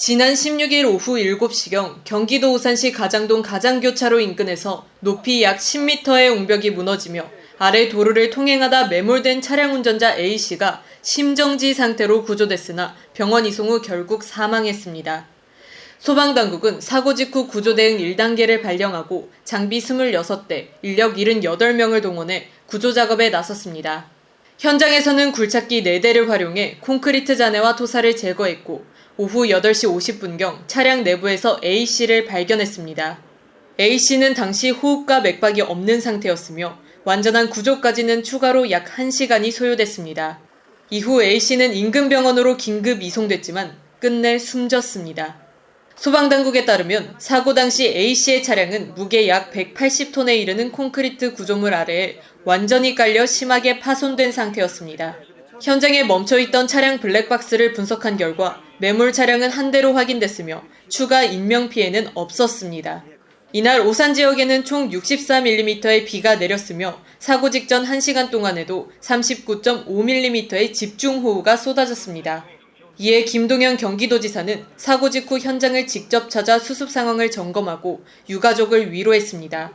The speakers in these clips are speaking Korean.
지난 16일 오후 7시경 경기도 오산시 가장동 가장교차로 인근에서 높이 약 10m의 옹벽이 무너지며 아래 도로를 통행하다 매몰된 차량 운전자 A씨가 심정지 상태로 구조됐으나 병원 이송 후 결국 사망했습니다. 소방당국은 사고 직후 구조대응 1단계를 발령하고 장비 26대, 인력 78명을 동원해 구조 작업에 나섰습니다. 현장에서는 굴착기 4대를 활용해 콘크리트 잔해와 토사를 제거했고 오후 8시 50분경 차량 내부에서 A씨를 발견했습니다. A씨는 당시 호흡과 맥박이 없는 상태였으며 완전한 구조까지는 추가로 약 1시간이 소요됐습니다. 이후 A씨는 인근 병원으로 긴급 이송됐지만 끝내 숨졌습니다. 소방당국에 따르면 사고 당시 A씨의 차량은 무게 약 180톤에 이르는 콘크리트 구조물 아래에 완전히 깔려 심하게 파손된 상태였습니다. 현장에 멈춰있던 차량 블랙박스를 분석한 결과 매몰 차량은 한 대로 확인됐으며 추가 인명피해는 없었습니다. 이날 오산 지역에는 총 64mm의 비가 내렸으며 사고 직전 1시간 동안에도 39.5mm의 집중호우가 쏟아졌습니다. 이에 김동현 경기도지사는 사고 직후 현장을 직접 찾아 수습 상황을 점검하고 유가족을 위로했습니다.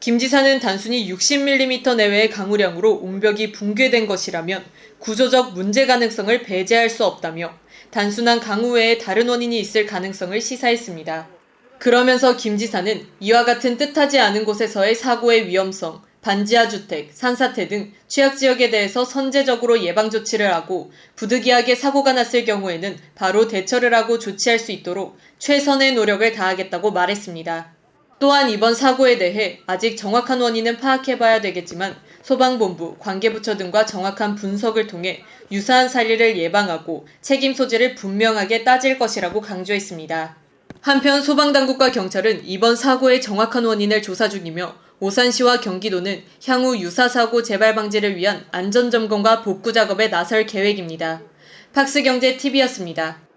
김 지사는 단순히 60mm 내외의 강우량으로 옹벽이 붕괴된 것이라면 구조적 문제 가능성을 배제할 수 없다며 단순한 강우 외에 다른 원인이 있을 가능성을 시사했습니다. 그러면서 김 지사는 이와 같은 뜻하지 않은 곳에서의 사고의 위험성, 반지하 주택, 산사태 등 취약 지역에 대해서 선제적으로 예방 조치를 하고 부득이하게 사고가 났을 경우에는 바로 대처를 하고 조치할 수 있도록 최선의 노력을 다하겠다고 말했습니다. 또한 이번 사고에 대해 아직 정확한 원인은 파악해봐야 되겠지만 소방본부, 관계부처 등과 정확한 분석을 통해 유사한 사례를 예방하고 책임 소재를 분명하게 따질 것이라고 강조했습니다. 한편 소방당국과 경찰은 이번 사고의 정확한 원인을 조사 중이며 오산시와 경기도는 향후 유사 사고 재발 방지를 위한 안전점검과 복구 작업에 나설 계획입니다. 팍스경제 TV였습니다.